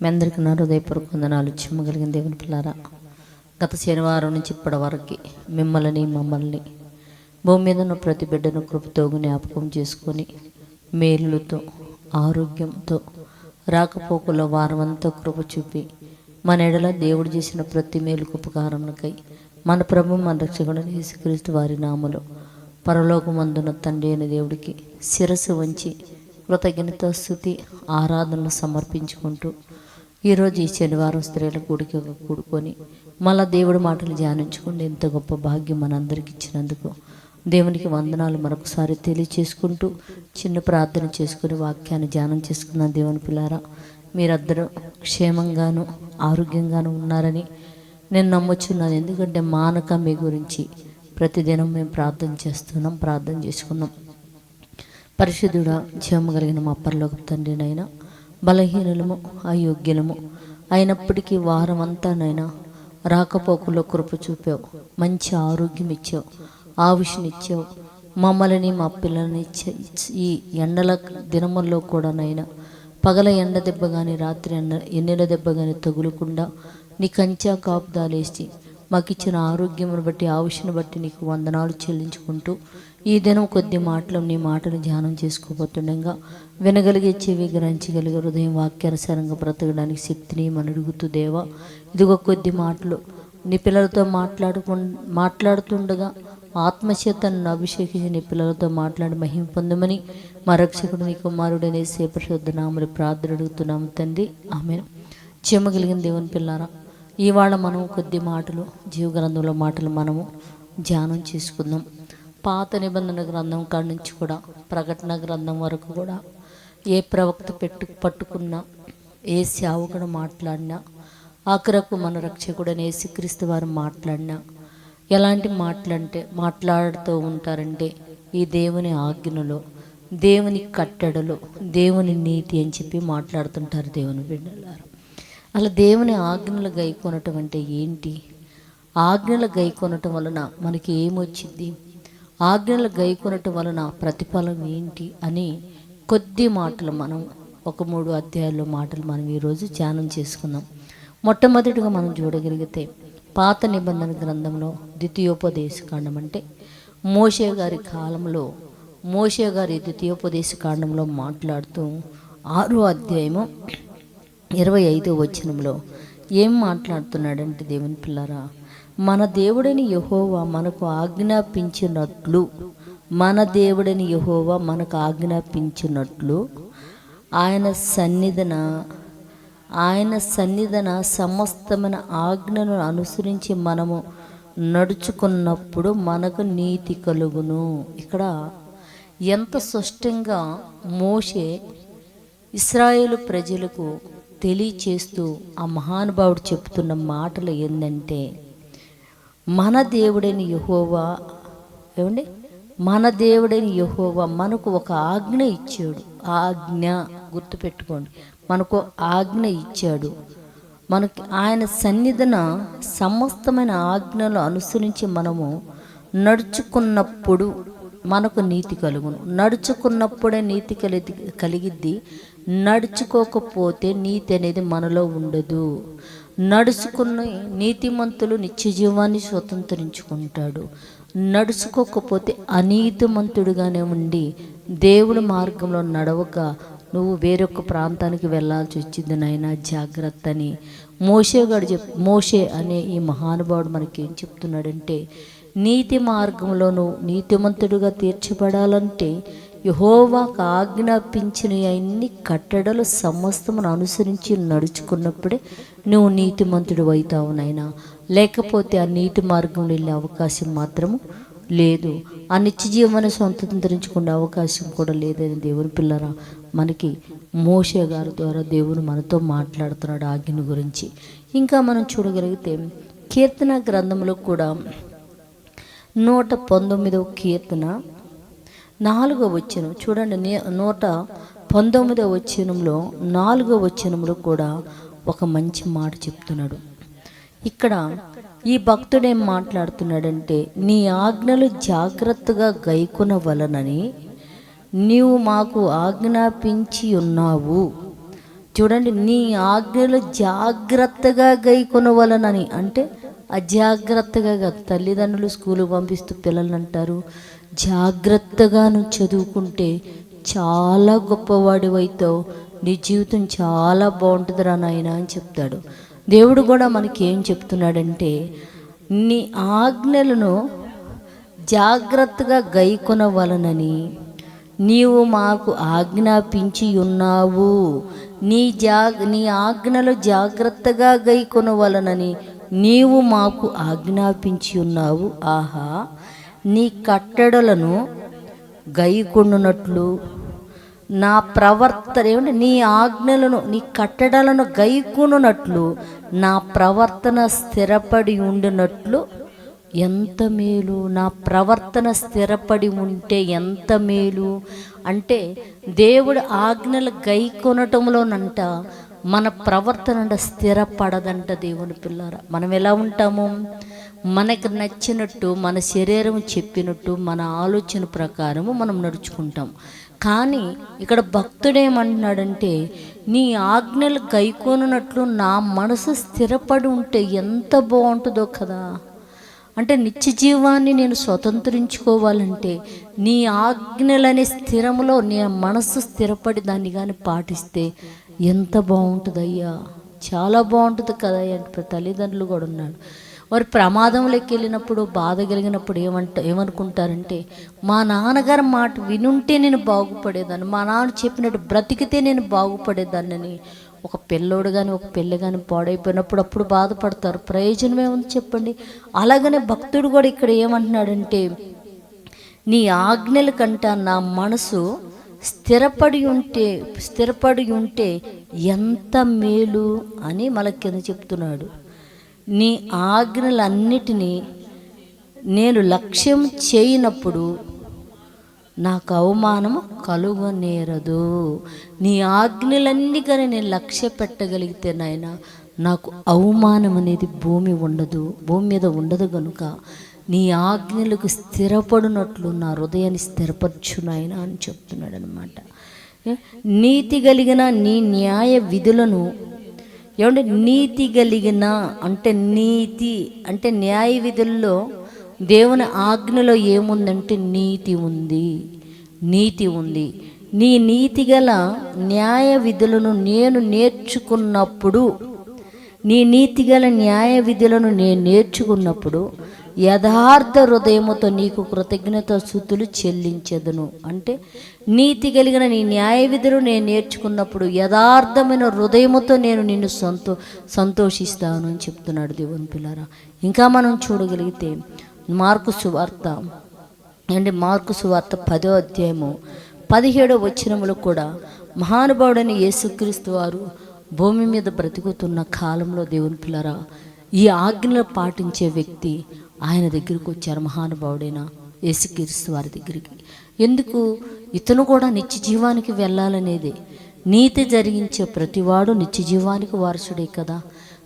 మీ అందరికీ నా హృదయపూర్వక వందనాలు. చిమ్మగలిగిన దేవుని పిల్లారా గత శనివారం నుంచి ఇప్పటి వరకు మిమ్మల్ని మమ్మల్ని భూమి మీద ఉన్న ప్రతి బిడ్డను కృపతో జ్ఞాపకం చేసుకొని మేలులతో ఆరోగ్యంతో రాకపోకల వారమంతా కృప చూపి మన ఎడల దేవుడు చేసిన ప్రతి మేలుకు ఉపకారములకై మన ప్రభు మన రక్షకుడు యేసుక్రీస్తు వారి నామలో పరలోకమందున తండ్రి అయిన దేవుడికి శిరస్సు వంచి కృతజ్ఞత స్థుతి ఆరాధనలు సమర్పించుకుంటూ ఈరోజు ఈ శనివారం స్త్రీల కూడిక కూడుకొని మళ్ళా దేవుడి మాటలు ధ్యానించుకుంటే ఎంత గొప్ప భాగ్యం మనందరికి ఇచ్చినందుకు. దేవునికి వందనాలు మరొకసారి తెలియచేసుకుంటూ చిన్న ప్రార్థన చేసుకుని వాక్యాన్ని ధ్యానం చేసుకున్న దేవుని పిల్లారా మీరందరూ క్షేమంగాను ఆరోగ్యంగాను ఉన్నారని నేను నమ్మొచ్చున్నాను ఎందుకంటే మానక మీ గురించి ప్రతిదినం మేము ప్రార్థన చేస్తున్నాం ప్రార్థన చేసుకున్నాం. పరిశుద్ధుడ క్షేమ కలిగిన మా పరలోక తండ్రినైనా బలహీనులము అయోగ్యులము. అయినప్పటికీ వారం రాకపోకలో రాకపోకల్లో కృప చూపావు మంచి ఆరోగ్యం ఇచ్చావు ఆవిషనిచ్చావు మమ్మల్ని మా పిల్లల్ని ఈ ఎండల దినముల్లో కూడానైనా పగల ఎండ దెబ్బ కానీ రాత్రి ఎండ ఎన్నెల దెబ్బ కానీ తగులకుండా నీ కంచా కాపుదాలేసి మాకు ఇచ్చిన ఆరోగ్యమును బట్టి ఆవుషను బట్టి నీకు వందనాలు చెల్లించుకుంటూ ఈ దినం కొద్ది మాటలు నీ మాటలు ధ్యానం చేసుకోబోతుండగా వినగలిగే చెవి గ్రహించగలిగే హృదయం వాక్యానుసారంగా బ్రతకడానికి శక్తిని మన అడుగుతూ దేవా ఇదిగో కొద్ది మాటలు. నీ పిల్లలతో మాట్లాడుకు మాట్లాడుతుండగా ఆత్మచేత నన్ను అభిషేకించి నీ పిల్లలతో మాట్లాడి మహిమ పొందమని మా రక్షకుడు నీ కుమారుడనే సేపశుద్ధ నామని ప్రార్థన అడుగుతున్నాము తండ్రి. ఆమె చెమ్మగలిగిన దేవుని పిల్లారా ఇవాళ మనం కొద్ది మాటలు జీవగ్రంథంలో మాటలు మనము ధ్యానం చేసుకుందాం. పాత నిబంధన గ్రంథం కాడి నుంచి కూడా ప్రకటన గ్రంథం వరకు కూడా ఏ ప్రవక్త పెట్టు పట్టుకున్నా ఏ సేవకుడు మాట్లాడినా ఆఖరకు మన రక్షకుడని యేసుక్రీస్తు వారు మాట్లాడినా ఎలాంటి మాటలంటే మాట్లాడుతూ ఉంటారంటే ఈ దేవుని ఆజ్ఞలో దేవుని కట్టడలో దేవుని నీతి అని చెప్పి మాట్లాడుతుంటారు దేవుని బిడ్డలారు. అలా దేవుని ఆజ్ఞలు గైకొనటం అంటే ఏంటి? ఆజ్ఞలు గైకొనటం వలన మనకి ఏమొచ్చింది? ఆజ్ఞలు గైకొనటం వలన ప్రతిఫలం ఏంటి? అని కొద్ది మాటలు మనం ఒక మూడు అధ్యాయాల్లో మాటలు మనం ఈరోజు ధ్యానం చేసుకుందాం. మొట్టమొదటిగా మనం చూడగలిగితే పాత నిబంధన గ్రంథంలో ద్వితీయోపదేశ కాండం అంటే మోషే గారి కాలంలో మోషే గారి ద్వితీయోపదేశ కాండంలో మాట్లాడుతూ ఆరో అధ్యాయము ఇరవై ఐదో వచనంలో ఏం మాట్లాడుతున్నాడంటే దేవుని పిల్లరా మన దేవుడని యహోవా మనకు ఆజ్ఞాపించినట్లు మన దేవుడని యహోవా మనకు ఆజ్ఞాపించినట్లు ఆయన సన్నిధన ఆయన సన్నిధన సమస్తమైన ఆజ్ఞను అనుసరించి మనము నడుచుకున్నప్పుడు మనకు నీతి కలుగును. ఇక్కడ ఎంత స్పష్టంగా మోషే ఇస్రాయేల్ ప్రజలకు తెలియచేస్తూ ఆ మహానుభావుడు చెప్తున్న మాటలు ఏంటంటే మన దేవుడైన యహోవా ఏమండి? మన దేవుడైన యహోవా మనకు ఒక ఆజ్ఞ ఇచ్చాడు. ఆజ్ఞ గుర్తుపెట్టుకోండి. మనకు ఆజ్ఞ ఇచ్చాడు. మనకి ఆయన సన్నిధిన సమస్తమైన ఆజ్ఞలు అనుసరించి మనము నడుచుకున్నప్పుడు మనకు నీతి కలుగును. నడుచుకున్నప్పుడే నీతి కలిగి కలిగిద్ది. నడుచుకోకపోతే నీతి అనేది మనలో ఉండదు. నడుచుకున్న నీతిమంతులు నిత్య జీవాన్ని స్వతంత్రించుకుంటాడు. నడుచుకోకపోతే అనీతిమంతుడుగానే ఉండి దేవుడి మార్గంలో నడవక నువ్వు వేరొక ప్రాంతానికి వెళ్ళాల్సి వచ్చింది నాయన. జాగ్రత్త అని. మోషేగాడు చెప్ మోషే అనే ఈ మహానుభావుడు మనకి ఏం చెప్తున్నాడంటే నీతి మార్గంలోను నీతిమంతుడుగా తీర్చబడాలంటే యహోవాకు ఆజ్ఞాపించిన అన్ని కట్టడలు సమస్తమును అనుసరించి నడుచుకున్నప్పుడే నువ్వు నీతిమంతుడు అవుతావు నాయనా. లేకపోతే ఆ నీతి మార్గంలో వెళ్ళే అవకాశం మాత్రము లేదు. ఆ నిత్య జీవన స్వంతంత్రించుకునే అవకాశం కూడా లేదని దేవుని పిల్లరా మనకి మోషే గారి ద్వారా దేవుడు మనతో మాట్లాడుతున్నాడు ఆజ్ఞను గురించి. ఇంకా మనం చూడగలిగితే కీర్తన గ్రంథంలో కూడా నూట పంతొమ్మిదవ కీర్తన. నాలుగో వచనం చూడండి నే- నూట పంతొమ్మిదవ వచనంలో నాలుగో వచనంలో కూడా ఒక మంచి మాట చెప్తున్నాడు. ఇక్కడ ఈ భక్తుడేం మాట్లాడుతున్నాడంటే నీ ఆజ్ఞలు జాగ్రత్తగా గైకున వలనని నీవు మాకు ఆజ్ఞాపించి ఉన్నావు. చూడండి నీ ఆజ్ఞలు జాగ్రత్తగా గైకొనవలనని అంటే అజాగ్రత్తగా కాదు తల్లిదండ్రులు స్కూల్కి పంపిస్తూ పిల్లలు అంటారు. జాగ్రత్తగా నువ్వు చదువుకుంటే చాలా గొప్పవాడివైతావు నీ జీవితం చాలా బాగుంటుందిరా నాయన అని చెప్తాడు. దేవుడు కూడా మనకి ఏం చెప్తున్నాడంటే నీ ఆజ్ఞలను జాగ్రత్తగా గైకొనవలనని నీవు మాకు ఆజ్ఞాపించి ఉన్నావు. నీ జా నీ ఆజ్ఞలు జాగ్రత్తగా గైకొనవలనని నీవు మాకు ఆజ్ఞాపించి ఉన్నావు. ఆహా నీ కట్టడలను గైకొండునట్లు నా ప్రవర్తన ఏమంటే నీ ఆజ్ఞలను నీ కట్టడలను గైకొనున్నట్లు నా ప్రవర్తన స్థిరపడి ఉండినట్లు ఎంత మేలు? నా ప్రవర్తన స్థిరపడి ఉంటే ఎంత మేలు? అంటే దేవుడు ఆజ్ఞలు గై కొనటంలోనంట మన ప్రవర్తన అంట స్థిరపడదంట దేవుని పిల్లారా. మనం ఎలా ఉంటాము? మనకు నచ్చినట్టు మన శరీరం చెప్పినట్టు మన ఆలోచన ప్రకారము మనం నడుచుకుంటాం. కానీ ఇక్కడ భక్తుడేమంటున్నాడంటే నీ ఆజ్ఞలు గైకోనున్నట్లు నా మనసు స్థిరపడి ఉంటే ఎంత బాగుంటుందో కదా. అంటే నిత్య జీవాన్ని నేను స్వతంత్రించుకోవాలంటే నీ ఆజ్ఞలనే స్థిరములో నీ మనసు స్థిరపడి దాన్ని కానీ పాటిస్తే ఎంత బాగుంటుందయ్యా. చాలా బాగుంటుంది కదా అంటే తల్లిదండ్రులు కూడా ఉన్నాడు. వారు ప్రమాదంలోకి వెళ్ళినప్పుడు బాధ కలిగినప్పుడు ఏమంట ఏమనుకుంటారంటే మా నాన్నగారి మాట వినుంటే నేను బాగుపడేదాన్ని. మా నాన్న చెప్పినట్టు బ్రతికితే నేను బాగుపడేదాన్ని ఒక పిల్లోడు కానీ ఒక పిల్ల కానీ పాడైపోయినప్పుడు అప్పుడు బాధపడతారు. ప్రయోజనం ఏముంది చెప్పండి? అలాగనే భక్తుడు కూడా ఇక్కడ ఏమంటున్నాడంటే నీ ఆజ్ఞల కంట నా మనసు స్థిరపడి ఉంటే స్థిరపడి ఉంటే ఎంత మేలు అని మన కింద చెప్తున్నాడు. నీ ఆజ్ఞలన్నిటినీ నేను లక్ష్యం చేయనప్పుడు నాకు అవమానము కలుగనేరదు. నీ ఆజ్ఞలన్నీ కానీ నేను లక్ష్య పెట్టగలిగితే నాయన నాకు అవమానం అనేది భూమి ఉండదు భూమి మీద ఉండదు కనుక నీ ఆజ్ఞలకు స్థిరపడినట్లు నా హృదయాన్ని స్థిరపరచు నాయన అని చెప్తున్నాడు అనమాట నీతి కలిగిన నీ న్యాయ విధులను ఏమంటే నీతి కలిగిన అంటే నీతి అంటే న్యాయ విధుల్లో దేవుని ఆజ్ఞలో ఏముందంటే నీతి ఉంది. నీతి ఉంది. నీ నీతి గల న్యాయ విధులను నేను నేర్చుకున్నప్పుడు నీ నీతి గల న్యాయ విధులను నేను నేర్చుకున్నప్పుడు యథార్థ హృదయముతో నీకు కృతజ్ఞత స్థుతులు చెల్లించదును. అంటే నీతి కలిగిన నీ న్యాయ విధులు నేను నేర్చుకున్నప్పుడు యథార్థమైన హృదయముతో నేను నిన్ను సంతో సంతోషిస్తాను అని చెప్తున్నాడు దేవుని పిల్లరా. ఇంకా మనం చూడగలిగితే మార్కు సువార్త అంటే మార్కు సువార్త పదో అధ్యాయము పదిహేడో వచనములు కూడా మహానుభావుడైన యేసుక్రీస్తు వారు భూమి మీద బ్రతుకుతున్న కాలంలో దేవుని పిల్లరా ఈ ఆజ్ఞలు పాటించే వ్యక్తి ఆయన దగ్గరకు వచ్చారు మహానుభావుడైన యేసుక్రీస్తు వారి దగ్గరికి. ఎందుకు? ఇతను కూడా నిత్య జీవానికి వెళ్ళాలనేదే. నీతి జరిగించే ప్రతివాడు నిత్య జీవానికి వారసుడే కదా.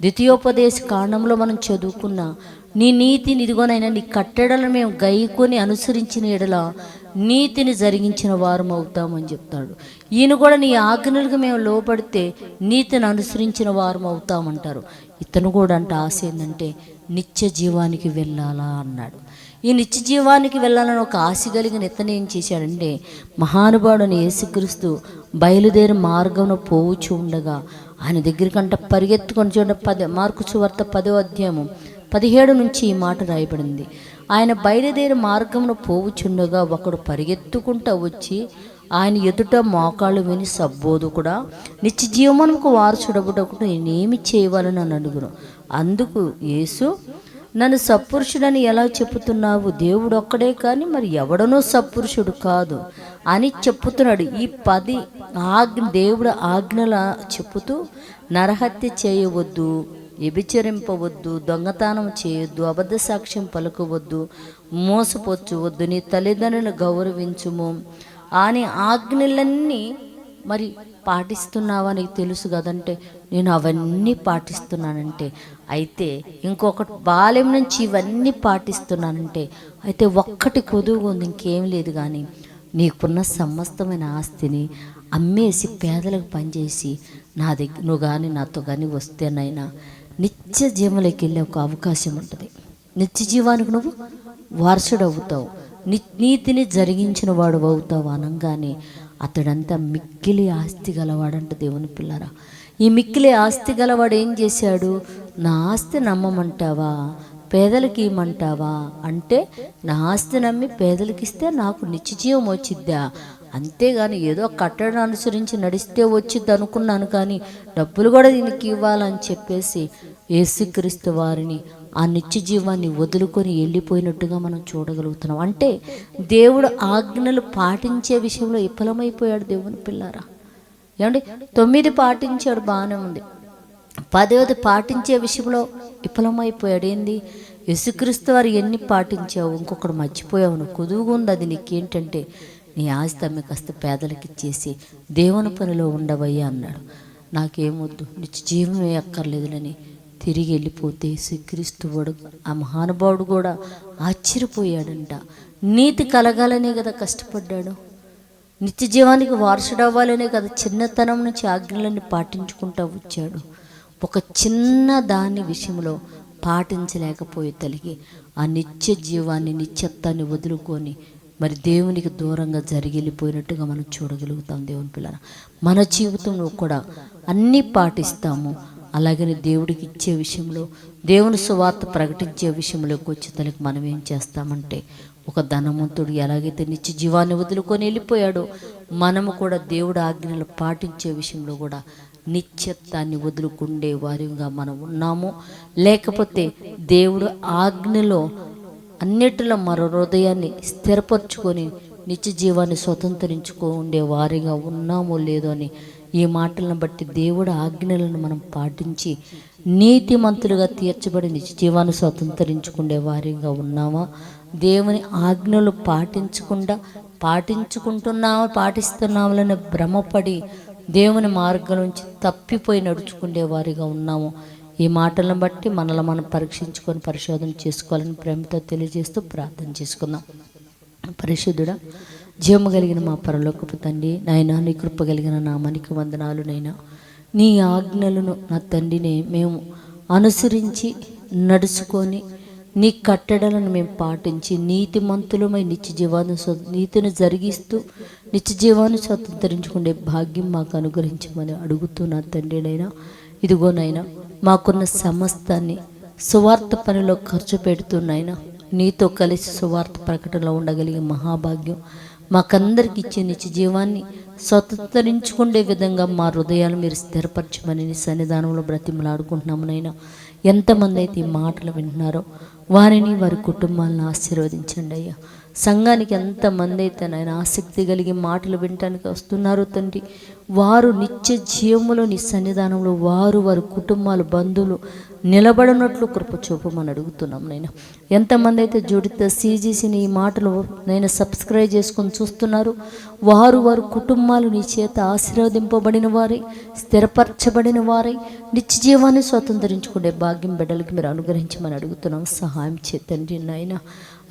ద్వితీయోపదేశ కారణంలో మనం చదువుకున్న నీ నీతిని ఇదిగోనైనా నీ కట్టడలను మేము గైకొని అనుసరించిన ఎడల నీతిని జరిగించిన వారం అవుతామని చెప్తాడు. ఈయన కూడా నీ ఆజ్ఞలకు మేము లోపడితే నీతిని అనుసరించిన వారం అవుతామంటారు. ఇతను కూడా అంటే ఆశ ఏంటంటే నిత్య జీవానికి వెళ్ళాలా అన్నాడు. ఈ నిత్య జీవానికి వెళ్ళాలని ఒక ఆశ కలిగిన ఇతను ఏం చేశాడంటే మహానుభావుడని యేసుక్రీస్తు బయలుదేరి మార్గంలో పోవచ్చు ఉండగా ఆయన దగ్గరికంట పరిగెత్తుకొని చూడండి పది మార్కు సువార్త పదో అధ్యాయము. పదిహేడు నుంచి ఈ మాట రాయబడింది. ఆయన బయలుదేరి మార్గంలో పోవుచుండగా ఒకడు పరిగెత్తుకుంటూ వచ్చి ఆయన ఎదుట మోకాళ్ళు విని సబ్బోదు కూడా నిత్య వారు చూడకుండా నేనేమి చేయవాలని? అని అడుగును. అందుకు యేసు నన్ను సత్పురుషుడని ఎలా చెప్పుతున్నావు? దేవుడు ఒక్కడే కానీ మరి ఎవడనో సత్పురుషుడు కాదు. అని చెప్పుతున్నాడు. ఈ పది ఆజ్ఞ దేవుడు ఆజ్ఞల చెప్పుతూ నరహత్య చేయవద్దు వ్యభిచరింపవద్దు దొంగతనం చేయొద్దు అబద్ధ సాక్ష్యం పలుకవద్దు మోసపోచవద్దు నీ తల్లిదండ్రులను గౌరవించుము. అని ఆజ్ఞలన్నీ మరి పాటిస్తున్నావా నీకు తెలుసు కదంటే నేను అవన్నీ పాటిస్తున్నానంటే. అయితే ఇంకొకటి బాల్యం నుంచి ఇవన్నీ పాటిస్తున్నానంటే అయితే ఒక్కటి కొదువు ఉంది ఇంకేం లేదు కానీ నీకున్న సమస్తమైన ఆస్తిని అమ్మేసి పేదలకు పనిచేసి నా దగ్గర నువ్వు కానీ నాతో కానీ వస్తేనైనా నిత్య జీవంలోకి వెళ్ళే ఒక అవకాశం ఉంటుంది నిత్య జీవానికి నువ్వు వారసుడు అవుతావు ని నీతిని జరిగించిన వాడు అవుతావు అనగానే అతడంతా మిక్కిలి ఆస్తి గలవాడంట దేవుని పిల్లరా. ఈ మిక్కిలి ఆస్తి గలవాడు ఏం చేశాడు? నా ఆస్తి నమ్మమంటావా? పేదలకి ఇమ్మంటావా? అంటే నా ఆస్తి నమ్మి పేదలకి ఇస్తే నాకు నిత్యజీవం వచ్చిద్దా? అంతేగాని ఏదో కట్టడం అనుసరించి నడిస్తే వచ్చింది అనుకున్నాను కానీ డబ్బులు కూడా దీనికి ఇవ్వాలని చెప్పేసి యేసుక్రీస్తు వారిని ఆ నిత్య జీవాన్ని వదులుకొని వెళ్ళిపోయినట్టుగా మనం చూడగలుగుతున్నాం. అంటే దేవుడు ఆజ్ఞలు పాటించే విషయంలో విఫలమైపోయాడు దేవుని పిల్లారా? ఏమండి? తొమ్మిది పాటించాడు బాగానే ఉంది. పదవది పాటించే విషయంలో విఫలమైపోయాడు. ఏంది? యేసుక్రీస్తు వారు ఎన్ని పాటించావు? ఇంకొకటి మర్చిపోయావు నువ్వు కుదువుగా ఉంది అది నీకేంటంటే నీ ఆస్తి అమ్మి కాస్త పేదలకు ఇచ్చేసి దేవుని పనిలో ఉండవయ్యా అన్నాడు. నాకేమొద్దు నిత్య జీవమే అక్కర్లేదులని తిరిగి వెళ్ళిపోతే శ్రీక్రీస్తువుడు ఆ మహానుభావుడు కూడా ఆశ్చర్యపోయాడంట. నీతి కలగాలనే కదా కష్టపడ్డాడు. నిత్య జీవానికి వారసుడవ్వాలనే కదా చిన్నతనం నుంచి ఆజ్ఞలన్నీ పాటించుకుంటూ వచ్చాడు. ఒక చిన్న దాని విషయంలో పాటించలేకపోయే తలిగి ఆ నిత్య జీవాన్ని నిత్యత్వాన్ని వదులుకొని మరి దేవునికి దూరంగా జరిగిపోయినట్టుగా మనం చూడగలుగుతాం దేవుని పిల్లల మన జీవితంలో కూడా అన్నీ పాటిస్తాము. అలాగని దేవుడికి ఇచ్చే విషయంలో దేవుని సువార్త ప్రకటించే విషయంలోకి వచ్చే తనకి మనం ఏం చేస్తామంటే ఒక ధనవంతుడు ఎలాగైతే నిత్య జీవాన్ని వదులుకొని వెళ్ళిపోయాడో మనము కూడా దేవుడు ఆజ్ఞలు పాటించే విషయంలో కూడా నిత్యత్వాన్ని వదులుకుండే వారిగా మనం ఉన్నాము. లేకపోతే దేవుడు ఆజ్ఞలో అన్నిటిలో మరో హృదయాన్ని స్థిరపరచుకొని నిత్య జీవాన్ని స్వతంత్రించుకో ఉండే వారిగా ఉన్నామో లేదో అని ఈ మాటలను బట్టి దేవుడు ఆజ్ఞలను మనం పాటించి నీతిమంతులుగా తీర్చబడి నిత్య జీవాన్ని స్వతంత్రించుకునే వారిగా ఉన్నామా? దేవుని ఆజ్ఞలు పాటించకుండా పాటించుకుంటున్నామా? పాటిస్తున్నామని భ్రమపడి దేవుని మార్గం నుంచి తప్పిపోయి నడుచుకునే వారిగా ఉన్నాము? ఈ మాటలను బట్టి మనల్ని మనం పరీక్షించుకొని పరిశోధన చేసుకోవాలని ప్రేమతో తెలియజేస్తూ ప్రార్థన చేసుకుందాం. పరిశుద్ధుడా జీవము కలిగిన మా పరలోకపు తండ్రి నాయన నీ కృప కలిగిన నామానికి వందనాలు నైనా నీ ఆజ్ఞలను నా తండ్రిని మేము అనుసరించి నడుచుకొని నీ కట్టడలను మేము పాటించి నీతి మంతులమై నిత్య జీవాన్ని నీతిని జరిగిస్తూ నిత్య జీవాన్ని స్వతంత్రించుకునే భాగ్యం మాకు అనుగ్రహించమని అడుగుతూ నా తండ్రినైనా ఇదిగోనైనా మాకున్న సమస్తాన్ని సువార్త పనిలో ఖర్చు పెడుతున్నాయినా. నీతో కలిసి సువార్త ప్రకటనలో ఉండగలిగే మహాభాగ్యం మాకందరికి ఇచ్చే నిత్య జీవాన్ని స్వతంత్రించుకునే విధంగా మా హృదయాలు మీరు స్థిరపరచమని సన్నిధానంలో బ్రతిమలాడుకుంటున్నాము నైనా ఎంతమంది అయితే ఈ మాటలు వింటున్నారో వారిని వారి కుటుంబాలను ఆశీర్వదించండి అయ్యా. సంఘానికి ఎంతమంది అయితే నాయన ఆసక్తి కలిగి మాటలు వినటానికి వస్తున్నారో తండ్రి వారు నిత్య జీవములో నీ సన్నిధానంలో వారు వారి కుటుంబాలు బంధువులు నిలబడినట్లు కృప చూపమని అడుగుతున్నాం నేను ఎంతమంది అయితే జోడిత సీజీసీని ఈ మాటలు నేను సబ్స్క్రైబ్ చేసుకొని చూస్తున్నారు వారు వారి కుటుంబాలు నీ చేత ఆశీర్వదింపబడిన వారై స్థిరపరచబడిన వారై నిత్య జీవాన్ని స్వతంత్రించుకునే భాగ్యం బిడ్డలకి మీరు అనుగ్రహించమని అడుగుతున్నాం. సహాయం చేతండి నాయన.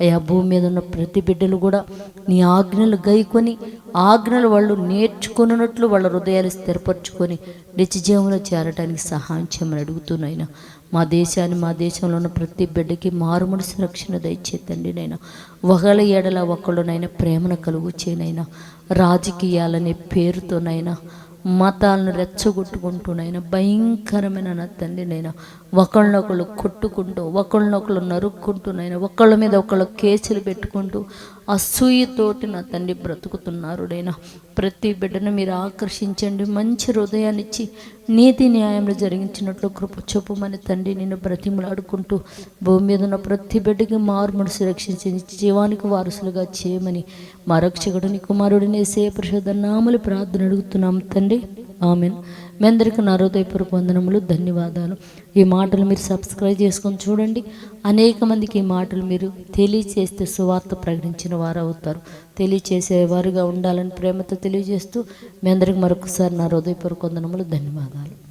అయ్యా భూమి మీద ఉన్న ప్రతి బిడ్డలు కూడా నీ ఆజ్ఞలు గైకొని ఆజ్ఞలు వాళ్ళు నేర్చుకున్నట్లు వాళ్ళ హృదయాలు స్థిరపరచుకొని నిత్య జీవంలో చేరడానికి సహాయం చేయమని అడుగుతున్నాయినా. మా దేశాన్ని మా దేశంలో ఉన్న ప్రతి బిడ్డకి మారు రక్షణ దయచేతండి నైనా ఒకళ్ళ ఏడల ఒకళ్ళునైనా ప్రేమను కలుగు చేయనైనా. రాజకీయాలనే పేరుతోనైనా మతాలను రెచ్చగొట్టుకుంటూనైనా భయంకరమైన నా తండ్రి నైనా ఒకళ్ళనొకళ్ళు కొట్టుకుంటూ ఒకళ్ళనొకళ్ళు నరుక్కుంటూనైనా ఒకళ్ళ మీద ఒకళ్ళు కేసులు పెట్టుకుంటూ అసూయతోటి నా తండ్రి బ్రతుకుతున్నారు ప్రతి బిడ్డను మీరు ఆకర్షించండి మంచి హృదయాన్ని ఇచ్చి నీతి న్యాయంలో జరిగించినట్లు కృప చూపమని తండ్రి నేను బ్రతిమలాడుకుంటూ భూమి మీద ఉన్న ప్రతి బిడ్డకి మార్ముడు మనసు రక్షించి జీవానికి వారసులుగా చేయమని మరక్షకుడిని కుమారుడిని సే పరిశుద్ధ నామలు ప్రార్థన అడుగుతున్నాం తండ్రి. ఆమెన్. మీ అందరికీ నా హృదయపూర్వక వందనములు ధన్యవాదాలు. ఈ మాటలు మీరు సబ్స్క్రైబ్ చేసుకొని చూడండి. అనేక మందికి ఈ మాటలు మీరు తెలియచేస్తే సువార్త ప్రకటించిన వారు అవుతారు. తెలియచేసేవారుగా ఉండాలని ప్రేమతో తెలియజేస్తూ మీ అందరికి మరొకసారి నా హృదయపూర్వక వందనములు ధన్యవాదాలు.